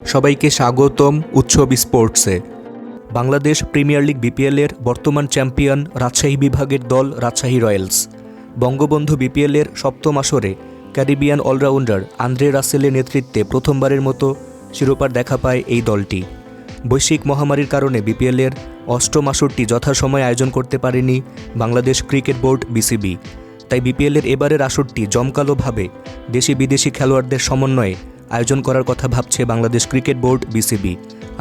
সবাইকে স্বাগতম উৎসব স্পোর্টসে। বাংলাদেশ প্রিমিয়ার লিগ বিপিএলের বর্তমান চ্যাম্পিয়ন রাজশাহী বিভাগের দল রাজশাহী রয়্যালস। বঙ্গবন্ধু বিপিএলের সপ্তম আসরে ক্যারিবিয়ান অলরাউন্ডার আন্দ্রে রাসেলের নেতৃত্বে প্রথমবারের মতো শিরোপার দেখা পায় এই দলটি। বৈশ্বিক মহামারীর কারণে বিপিএলের অষ্টম আসরটি যথাসময়ে আয়োজন করতে পারেনি বাংলাদেশ ক্রিকেট বোর্ড বিসিবি। তাই বিপিএলের এবারের আসরটি জমকালোভাবে দেশি বিদেশি খেলোয়াড়দের সমন্বয়ে আয়োজন করার কথা ভাবছে বাংলাদেশ ক্রিকেট বোর্ড, বিসিবি।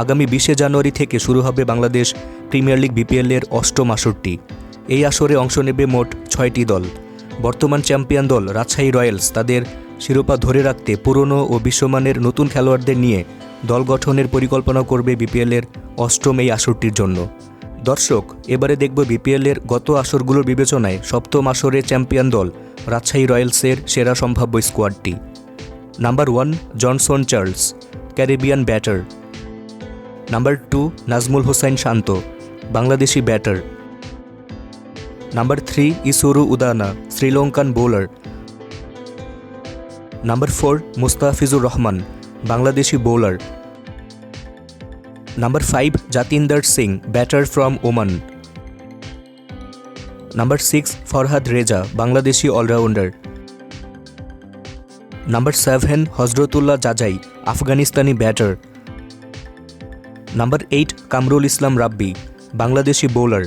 আগামী বিশে জানুয়ারি থেকে শুরু হবে বাংলাদেশ প্রিমিয়ার লিগ বিপিএলের অষ্টম আসরটি। এই আসরে অংশ নেবে মোট ছয়টি দল। বর্তমান চ্যাম্পিয়ন দল রাজশাহী রয়্যালস তাদের শিরোপা ধরে রাখতে পুরনো ও বিশ্বমানের নতুন খেলোয়াড়দের নিয়ে দল গঠনের পরিকল্পনা করবে বিপিএলের অষ্টম এই আসরটির জন্য। দর্শক, এবারে দেখব বিপিএলের গত আসরগুলোর বিবেচনায় সপ্তম আসরে চ্যাম্পিয়ন দল রাজশাহী রয়্যালসের সেরা সম্ভাব্য স্কোয়াডটি। Number one Johnson Charles Caribbean batter number two Nazmul Hossain Shanto Bangladeshi batter number three Isuru Udana Sri Lankan bowler number four Mustafizur Rahman Bangladeshi bowler number five Jatinder Singh batter from Oman number six Farhad Reza Bangladeshi allrounder number seven Hazratullah Zazai Afghanistani batter number eight Kamrul Islam Rabbi Bangladeshi bowler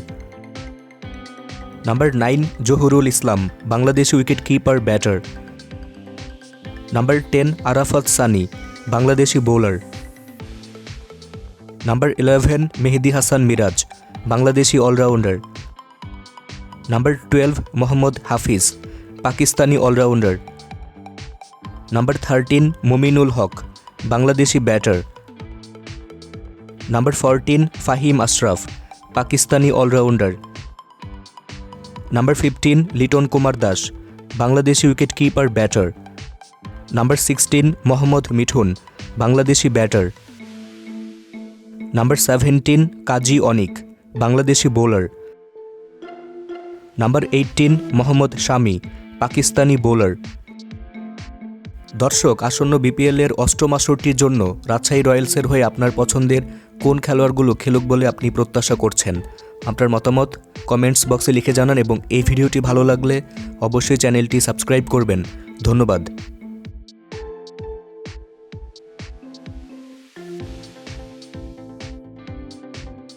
number nine Jahurul Islam Bangladeshi wicket keeper batter number ten Arafat Sunny Bangladeshi bowler number eleven Mehedi Hasan Miraz Bangladeshi allrounder number twelve Mohammad Hafeez Pakistani allrounder number thirteen Mominul Haque Bangladeshi batter number fourteen Faheem Ashraf Pakistani allrounder number fifteen Liton Kumar Das Bangladeshi wicket keeper batter number sixteen Mohammad Mithun Bangladeshi batter number seventeen Kazi Anik Bangladeshi bowler number eighteen Mohammad Shami Pakistani bowler দর্শক, আসন্ন বিপিএলের অষ্টম আসরটির জন্য রাজশাহী রয়্যালসের হয়ে আপনার পছন্দের কোন খেলোয়াড়গুলো খেলুক বলে আপনি প্রত্যাশা করছেন? আপনার মতামত কমেন্টস বক্সে লিখে জানান এবং এই ভিডিওটি ভালো লাগলে অবশ্যই চ্যানেলটি সাবস্ক্রাইব করবেন। ধন্যবাদ।